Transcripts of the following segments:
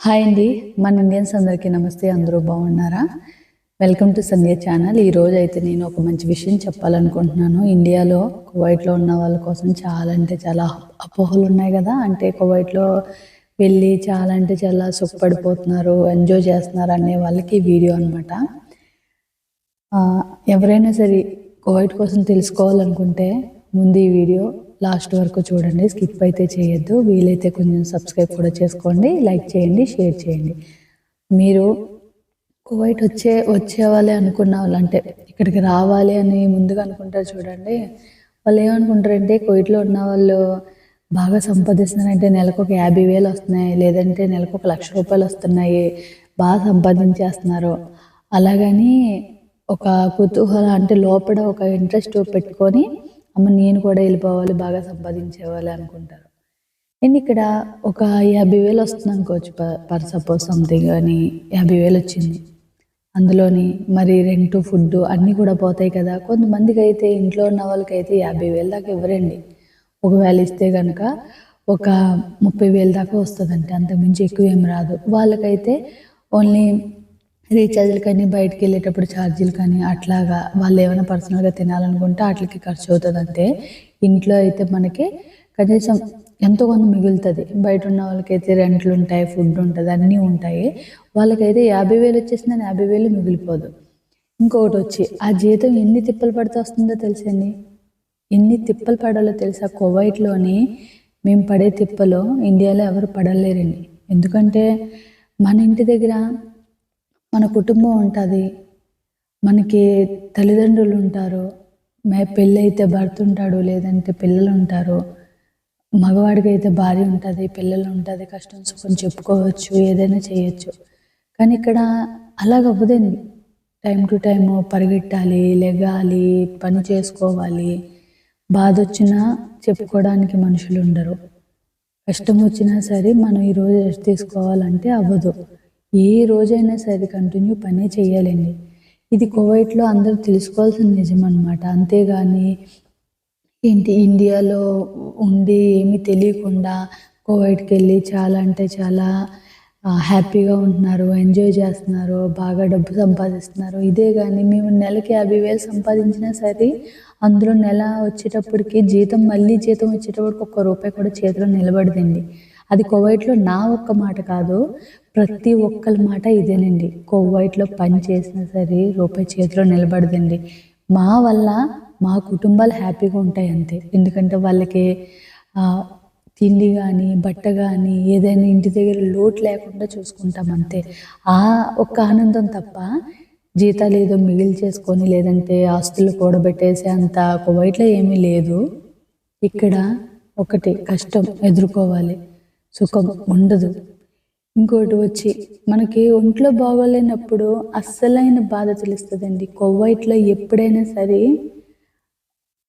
Hi అండి మన Indians అందరికీ నమస్తే అందరూ బాగున్నారా? వెల్కమ్ టు సంధ్య ఛానల్ ఈ రోజు అయితే నేను ఒక మంచి విషయం చెప్పాలనుకుంటున్నాను. ఇండియాలో కువైట్లో ఉన్న వాళ్ళ కోసం చాలా అంటే చాలా అపోహలు ఉన్నాయి కదా. అంటే కువైట్లో వెళ్ళి చాలా అంటే చాలా సుఖపడిపోతున్నారు ఎంజాయ్ చేస్తున్నారు అనే వాళ్ళకి వీడియో అనమాట ఎవరైనా సరే కువైట్ కోసం తెలుసుకోవాలనుకుంటే ముందు ఈ వీడియో లాస్ట్ వరకు చూడండి స్కిప్ అయితే చేయొద్దు. వీలైతే కొంచెం సబ్స్క్రైబ్ కూడా చేసుకోండి లైక్ చేయండి షేర్ చేయండి. మీరు కువైట్ వచ్చే వచ్చేవాళ్ళే అనుకున్న వాళ్ళు అంటే ఇక్కడికి రావాలి అని ముందుగా అనుకుంటారు చూడండి. వాళ్ళు ఏమనుకుంటారంటే కువైట్లో ఉన్న వాళ్ళు బాగా సంపాదిస్తున్నారంటే నెలకు ఒక యాభై వేలు వస్తున్నాయి లేదంటే నెలకు ఒక లక్ష రూపాయలు వస్తున్నాయి బాగా సంపాదించేస్తున్నారు. అలాగని ఒక కుతూహల అంటే లోపల ఒక ఇంట్రెస్ట్ పెట్టుకొని అమ్మ నేను కూడా వెళ్ళిపోవాలి బాగా సంపాదించేవాలి అనుకుంటారు. నేను ఇక్కడ ఒక యాభై వేలు వస్తుంది అనుకోవచ్చు పర్ సపోజ్ సంథింగ్ అని యాభై వేలు వచ్చింది. అందులోని మరి రెంట్ ఫుడ్ అన్నీ కూడా పోతాయి కదా. కొంతమందికి అయితే ఇంట్లో ఉన్న వాళ్ళకైతే యాభై వేలు దాకా ఇవ్వరండి. ఒకవేళ ఇస్తే కనుక ఒక ముప్పై వేలు దాకా వస్తుందంటే అంతకుమించి ఎక్కువ ఏం రాదు. వాళ్ళకైతే ఓన్లీ రీఛార్జ్లు కానీ బయటకు వెళ్ళేటప్పుడు ఛార్జీలు కానీ అట్లాగా వాళ్ళు ఏమైనా పర్సనల్గా తినాలనుకుంటే వాటికి ఖర్చు అవుతుంది అంతే ఇంట్లో అయితే మనకి కనీసం ఎంతో కొంత మిగులుతుంది. బయట ఉన్న వాళ్ళకైతే రెంట్లు ఉంటాయి ఫుడ్ ఉంటుంది అన్నీ ఉంటాయి. వాళ్ళకైతే యాభై వేలు వచ్చేసిందని యాభై వేలు మిగిలిపోదు. ఇంకొకటి వచ్చి ఆ జీతం ఎన్ని తిప్పలు పడితే వస్తుందో తెలుసండి? ఎన్ని తిప్పలు పడాలో తెలుసా? కువైట్లోని మేము పడే తిప్పలో ఇండియాలో ఎవరు పడలేరండి. ఎందుకంటే మన ఇంటి దగ్గర మన కుటుంబం ఉంటుంది. మనకి తల్లిదండ్రులు ఉంటారు. మే పెళ్ళి అయితే భర్త ఉంటాడు లేదంటే పిల్లలు ఉంటారు మగవాడికి అయితే భార్య ఉంటుంది పిల్లలు ఉంటుంది కష్టం సుఖం చెప్పుకోవచ్చు ఏదైనా చేయొచ్చు. కానీ ఇక్కడ అలాగ అవ్వదండి టైం టు టైం పరిగెట్టాలి లెగాలి పని చేసుకోవాలి. బాధ వచ్చినా చెప్పుకోవడానికి మనుషులు ఉండరు కష్టం వచ్చినా సరే మనం ఈరోజు రెస్ట్ తీసుకోవాలంటే అవ్వదు. ఏ రోజైనా సరే కంటిన్యూ పనే చేయాలండి ఇది కువైట్లో అందరూ తెలుసుకోవాల్సిన నిజం అనమాట అంతేగాని ఏంటి ఇండియాలో ఉండి ఏమీ తెలియకుండా కువైట్కి వెళ్ళి చాలా అంటే చాలా హ్యాపీగా ఉంటున్నారు ఎంజాయ్ చేస్తున్నారు బాగా డబ్బు సంపాదిస్తున్నారు. ఇదే కానీ మేము నెలకి యాభై వేలు సంపాదించినా సరే అందులో నెల వచ్చేటప్పటికి జీతం మళ్ళీ జీతం వచ్చేటప్పటికి ఒక్క రూపాయి కూడా చేతిలో నిలబడదండి. అది కువైట్లో నా ఒక్క మాట కాదు. ప్రతి ఒక్కరి మాట ఇదేనండి. కొవ్వైట్లో పని చేసినా సరే రూపాయి చేతిలో నిలబడదండి. మా వల్ల మా కుటుంబాలు హ్యాపీగా ఉంటాయి అంతే. ఎందుకంటే వాళ్ళకి తిండి కానీ బట్ట కానీ ఏదైనా ఇంటి దగ్గర లోటు లేకుండా చూసుకుంటాం అంతే. ఆ ఒక్క ఆనందం తప్ప జీతాలు ఏదో మిగిలి చేసుకొని లేదంటే ఆస్తులు కూడబెట్టేసే అంత కువైట్లో ఏమీ లేదు. ఇక్కడ ఒకటి కష్టం ఎదుర్కోవాలి. సుఖం ఉండదు. ఇంకోటి వచ్చి మనకి ఒంట్లో బాగోలేనప్పుడు అస్సలైన బాధ తెలుస్తుందండి. కొవ్వైట్లో ఎప్పుడైనా సరే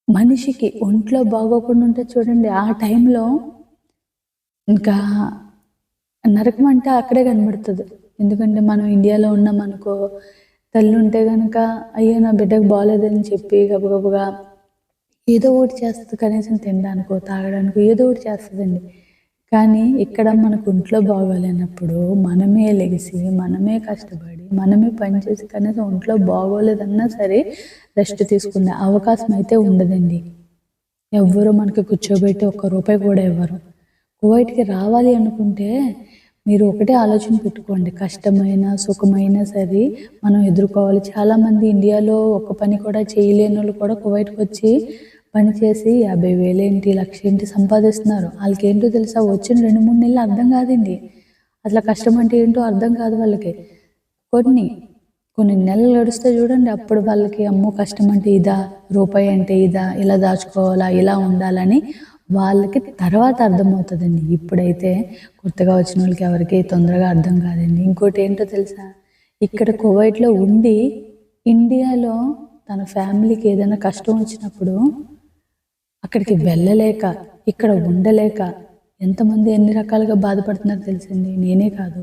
మనిషికి ఒంట్లో బాగోకుండా ఉంటే చూడండి ఆ టైంలో ఇంకా నరకం అంటే అక్కడే కనబడుతుంది. ఎందుకంటే మనం ఇండియాలో ఉన్నాం అనుకో తల్లి ఉంటే కనుక అయ్యో నా బిడ్డకు బాగోలేదని చెప్పి గబగబగా ఏదో ఒకటి చేస్తుంది కనీసం తినడానికో తాగడానికో ఏదో ఒకటి చేస్తుందండి. కానీ ఇక్కడ మనకు ఒంట్లో బాగోలేనప్పుడు మనమే లెగిసి మనమే కష్టపడి మనమే పనిచేసి కనీసం ఒంట్లో బాగోలేదన్నా సరే రెస్ట్ తీసుకునే అవకాశం అయితే ఉండదండి. ఎవ్వరు మనకి కూర్చోబెట్టి ఒక్క రూపాయి కూడా ఇవ్వరు. కువైట్కి రావాలి అనుకుంటే మీరు ఒకటే ఆలోచన పెట్టుకోండి. కష్టమైన సుఖమైన సరే మనం ఎదుర్కోవాలి. చాలామంది ఇండియాలో ఒక పని కూడా చేయలేని వాళ్ళు కూడా కువైట్కి వచ్చి పని చేసి యాభై వేలేంటి లక్ష ఏంటి సంపాదిస్తున్నారు. వాళ్ళకి ఏంటో తెలుసా? వచ్చిన రెండు మూడు నెలలు అర్థం కాదండి. అసలు కష్టం అంటే ఏంటో అర్థం కాదు వాళ్ళకి. కొన్ని కొన్ని నెలలు గడిస్తే చూడండి అప్పుడు వాళ్ళకి అమ్మో కష్టం అంటే ఇదా రూపాయి అంటే ఇదా ఇలా దాచుకోవాలా ఇలా ఉండాలని వాళ్ళకి తర్వాత అర్థమవుతుందండి. ఇప్పుడైతే కొత్తగా వచ్చిన వాళ్ళకి ఎవరికి తొందరగా అర్థం కాదండి. ఇంకోటి ఏంటో తెలుసా? ఇక్కడ కువైట్లో ఉండి ఇండియాలో తన ఫ్యామిలీకి ఏదైనా కష్టం వచ్చినప్పుడు అక్కడికి వెళ్ళలేక ఇక్కడ ఉండలేక ఎంతమంది ఎన్ని రకాలుగా బాధపడుతున్నారో తెలిసింది? నేనే కాదు.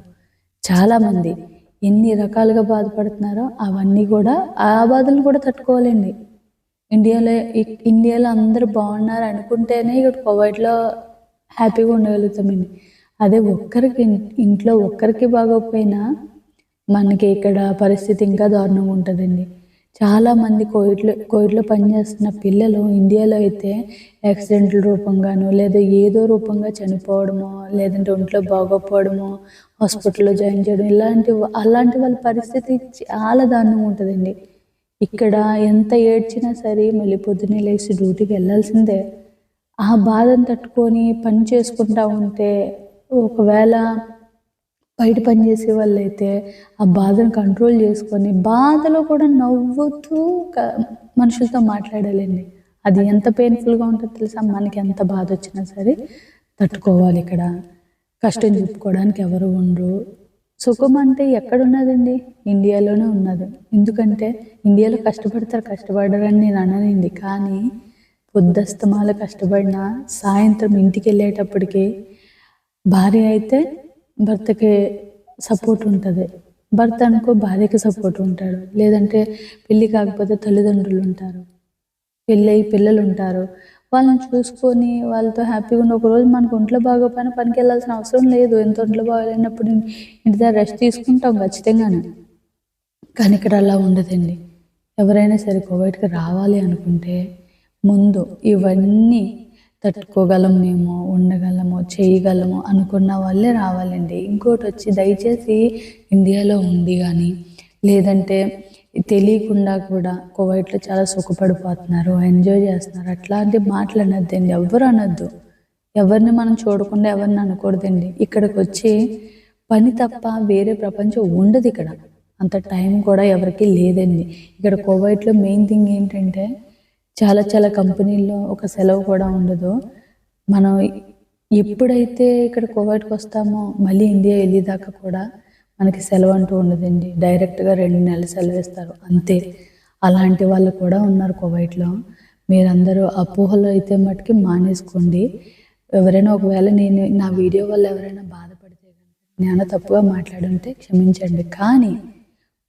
చాలామంది ఎన్ని రకాలుగా బాధపడుతున్నారో అవన్నీ కూడా ఆ బాధలు కూడా తట్టుకోవాలండి. ఇండియాలో ఇండియాలో అందరూ బాగున్నారు అనుకుంటేనే ఇక్కడ కోవిడ్లో హ్యాపీగా ఉండగలుగుతామండి. అదే ఒక్కరికి ఇంట్లో ఒక్కరికి బాగోకపోయినా మనకి ఇక్కడ పరిస్థితి ఇంకా దారుణంగా ఉంటుందండి. చాలామంది కోవిడ్లో కోవిడ్లో పనిచేస్తున్న పిల్లలు ఇండియాలో అయితే యాక్సిడెంట్ల రూపంగాను లేదా ఏదో రూపంగా చనిపోవడమో లేదంటే ఒంట్లో బాగోకపోవడమో హాస్పిటల్లో జాయిన్ చేయడం ఇలాంటి అలాంటి వాళ్ళ పరిస్థితి చాలా దారుణంగా ఉంటుందండి. ఇక్కడ ఎంత ఏడ్చినా సరే మళ్ళీ పొద్దున్నే లేచి డ్యూటీకి వెళ్ళాల్సిందే. ఆ బాధను తట్టుకొని పని చేసుకుంటా ఉంటే ఒకవేళ బయట పని చేసే వాళ్ళైతే ఆ బాధను కంట్రోల్ చేసుకొని బాధలో కూడా నవ్వుతూ మనుషులతో మాట్లాడాలండి. అది ఎంత పెయిన్ఫుల్గా ఉంటుందో తెలుసా? మనకి ఎంత బాధ వచ్చినా సరే తట్టుకోవాలి ఇక్కడ. కష్టం చెప్పుకోవడానికి ఎవరు ఉండరు. సుఖం అంటే ఎక్కడ ఉన్నదండి? ఇండియాలోనే ఉన్నది. ఎందుకంటే ఇండియాలో కష్టపడతారు కష్టపడరని నేను అననండి. కానీ పొద్దస్తమాల కష్టపడినా సాయంత్రం ఇంటికి వెళ్ళేటప్పటికి భార్య అయితే భర్తకి సపోర్ట్ ఉంటుంది. భర్త అనుకో భార్యకి సపోర్ట్ ఉంటాడు. లేదంటే పెళ్ళి కాకపోతే తల్లిదండ్రులు ఉంటారు. పెళ్ళయి పిల్లలు ఉంటారు వాళ్ళని చూసుకొని వాళ్ళతో హ్యాపీగా ఉన్న ఒకరోజు మనకు ఒంట్లో బాగోపోయినా పనికి వెళ్ళాల్సిన అవసరం లేదు. ఎంత ఒంట్లో బాగాలేనప్పుడు ఇంటి దగ్గర రెస్ట్ తీసుకుంటాం ఖచ్చితంగానే. కానీ ఇక్కడ అలా ఉండదండి. ఎవరైనా సరే కోవిడ్కి రావాలి అనుకుంటే ముందు ఇవన్నీ తట్టుకోగలమేమో ఉండగలము చేయగలము అనుకున్న వాళ్ళే రావాలండి. ఇంకోటి వచ్చి దయచేసి ఇండియాలో ఉంది కానీ లేదంటే తెలియకుండా కూడా కువైట్లో చాలా సుఖపడిపోతున్నారు ఎంజాయ్ చేస్తున్నారు. అట్లాంటి మాటలు అనొద్దండి ఎవ్వరు అనొద్దు ఎవరిని మనం చూడకుండా ఎవరిని అనకూడదండి. ఇక్కడికి వచ్చి పని తప్ప వేరే ప్రపంచం ఉండదు ఇక్కడ. అంత టైం కూడా ఎవరికి లేదండి. ఇక్కడ కోవైట్లో మెయిన్ థింగ్ ఏంటంటే చాలా చాలా కంపెనీల్లో ఒక సెలవు కూడా ఉండదు. మనం ఎప్పుడైతే ఇక్కడ కోవైట్కి వస్తామో మళ్ళీ ఇండియా వెళ్ళేదాకా కూడా మనకి సెలవు అంటూ ఉండదండి. డైరెక్ట్గా రెండు నెలలు సెలవు ఇస్తారు. అంతే. అలాంటి వాళ్ళు కూడా ఉన్నారు కోవైట్లో మీరందరూ అపోహలు అయితే మటుకి మానేసుకోండి. ఎవరైనా ఒకవేళ నేను నా వీడియో వల్ల ఎవరైనా బాధపడితే నేను తప్పుగా మాట్లాడుంటే క్షమించండి. కానీ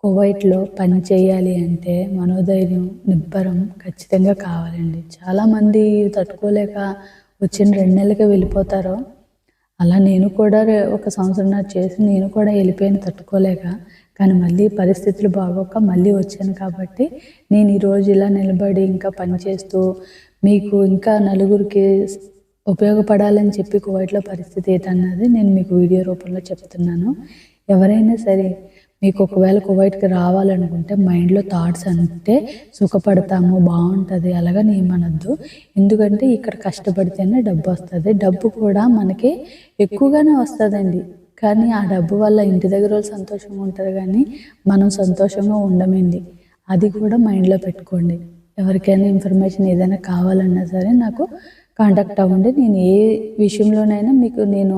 కువైట్లో పని చేయాలి అంటే మనోధైర్యం నిబ్బరం ఖచ్చితంగా కావాలండి. చాలామంది తట్టుకోలేక వచ్చిన రెండు నెలలకే వెళ్ళిపోతారు అలా నేను కూడా ఒక సంవత్సరం నాకు చేసి నేను కూడా వెళ్ళిపోయాను తట్టుకోలేక. కానీ మళ్ళీ పరిస్థితులు బాగోక మళ్ళీ వచ్చాను కాబట్టి నేను ఈరోజు ఇలా నిలబడి ఇంకా పని చేస్తూ మీకు ఇంకా నలుగురికి ఉపయోగపడాలని చెప్పి కువైట్లో పరిస్థితి ఏంటన్నది నేను మీకు వీడియో రూపంలో చెప్తున్నాను. ఎవరైనా సరే మీకు ఒకవేళ కువైట్కి రావాలనుకుంటే మైండ్లో థాట్స్ అంటే సుఖపడతాము బాగుంటుంది అలాగని ఏమనొద్దు. ఎందుకంటే ఇక్కడ కష్టపడితేనే డబ్బు వస్తుంది. డబ్బు కూడా మనకి ఎక్కువగానే వస్తుందండి. కానీ ఆ డబ్బు వల్ల ఇంటి దగ్గర వాళ్ళు సంతోషంగా ఉంటారు కానీ మనం సంతోషంగా ఉండమండి. అది కూడా మైండ్లో పెట్టుకోండి. ఎవరికైనా ఇన్ఫర్మేషన్ ఏదైనా కావాలన్నా సరే నాకు కాంటాక్ట్ అవ్వండి. నేను ఏ విషయంలోనైనా మీకు నేను